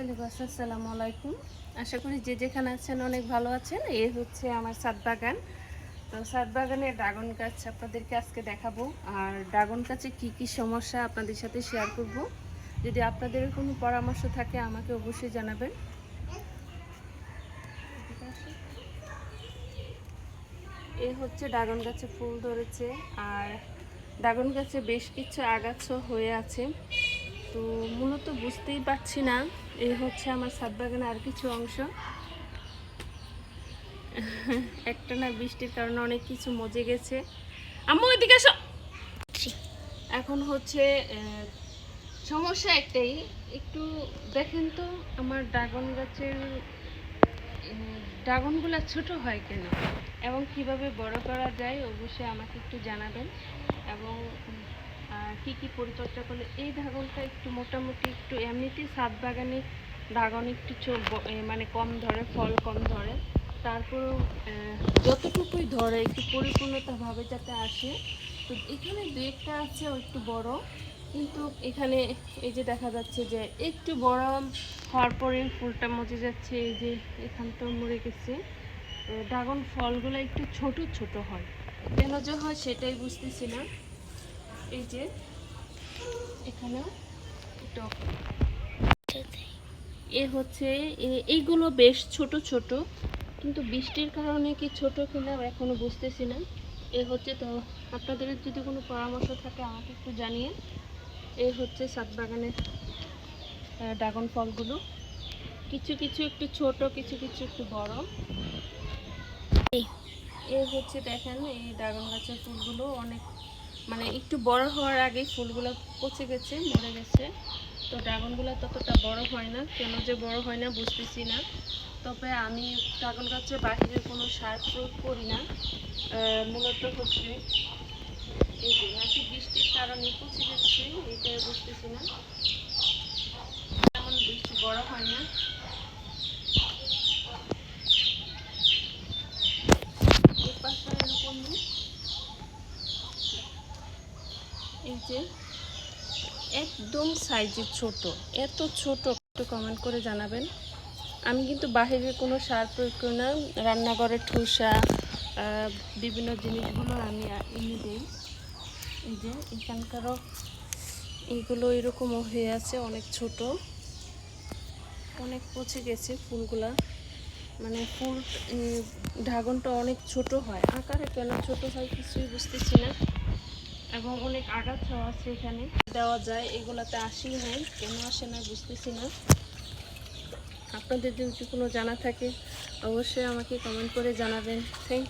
Hello আসসালামু আলাইকুম। আশা করি যে যেখানে আছেন অনেক ভালো আছেন। এই হচ্ছে আমার সাত বাগান। তো সাত বাগানের ড্রাগন গাছ আপনাদেরকে আজকে দেখাবো। আর ড্রাগন গাছে কি কি সমস্যা আপনাদের সাথে শেয়ার করব। যদি আপনাদের কোনো পরামর্শ থাকে, আমাকে অবশ্যই জানাবেন। এই হচ্ছে ড্রাগন গাছে ফুল ধরেছে। আর ড্রাগন গাছে বেশ কিছু আগাছা হয়ে আছে। তো মূলত বুঝতেই পারছি না এই হচ্ছে আমার ছাদ বাগানে আর কিছু অংশ। একটা না বৃষ্টির কারণে অনেক কিছু মজে গেছে। আম্মু আসো এখন হচ্ছে সমস্যা একটাই, একটু দেখেন তো আমার ড্রাগন গাছের ড্রাগনগুলো ছোট হয় কেন? এবং কীভাবে বড় করা যায়, অবশ্যই আমাকে একটু জানাবেন। এবং কি কি পরিচর্যা করলে? এই ড্রাগনটা একটু মোটামুটি একটু এমনিতেই সাত বাগানে ড্রাগন একটু মানে কম ধরে, ফল কম ধরে। তারপরেও যতটুকুই ধরে, একটু পরিপূর্ণতাভাবে যাতে আসে। তো এখানে দু একটা আছে একটু বড়, কিন্তু এখানে এই যে দেখা যাচ্ছে যে একটু বড় হওয়ার পরে ফুলটা মজে যাচ্ছে, এই যে এখানটাও মরে গেছে। ড্রাগন ফলগুলো একটু ছোট ছোট হয়। কেন যে হয় সেটাই বুঝতেছি না। এই যে, এখানেও একটু। এ হচ্ছে এইগুলো বেশ ছোট ছোট, কিন্তু বৃষ্টির কারণে কি ছোট কিনা এখনও বুঝতেছি না। এ হচ্ছে তো, আপনাদের যদি কোনো পরামর্শ থাকে আমাকে একটু জানিয়ে। এ হচ্ছে সাত বাগানের ড্রাগন ফলগুলো। কিছু কিছু একটু ছোট, কিছু কিছু একটু বড়। এ হচ্ছে দেখেন, এই ড্রাগন গাছের ফুলগুলো অনেক মানে একটু বড় হওয়ার আগে ফুলগুলো পচে গেছে, মরে গেছে। তো ড্রাগনগুলো ততটা বড় হয় না, কেন যে বড় হয় না বুঝতেছি না। তবে আমি ড্রাগন গাছে বাহিরে কোনো সার প্রয়োগ করি না মূলত হচ্ছে এই যে বৃষ্টির কারণে পচে গেছে এটা বুঝতেছি না তেমন বৃষ্টি বড় হয় না এই পাশটা এরকম এই যে একদম সাইজে ছোট, এত ছোট, একটু কমেন্ট করে জানাবেন। আমি কিন্তু বাহিরের কোনো সার প্রয়োগ করি না রান্নাঘরের ঠোসা বিভিন্ন জিনিসগুলো আমি এনে দিই। এই যে এখানকারও এইগুলো এরকমও হয়ে আছে, অনেক ছোট। অনেক পচে গেছে ফুলগুলা। মানে ফুল ড্রাগনটা অনেক ছোট হয়। আকারে কেন ছোট হয় কিছুই বুঝতেছি না। এবং অনেক আঘাত আগাছাও আছে এখানে। দেওয়া যায়, এগুলাতে আসেই নাই, কেন আসে না বুঝতেছি না। আপনাদের যদি কোনো জানা থাকে, অবশ্যই আমাকে কমেন্ট করে জানাবেন। থ্যাংক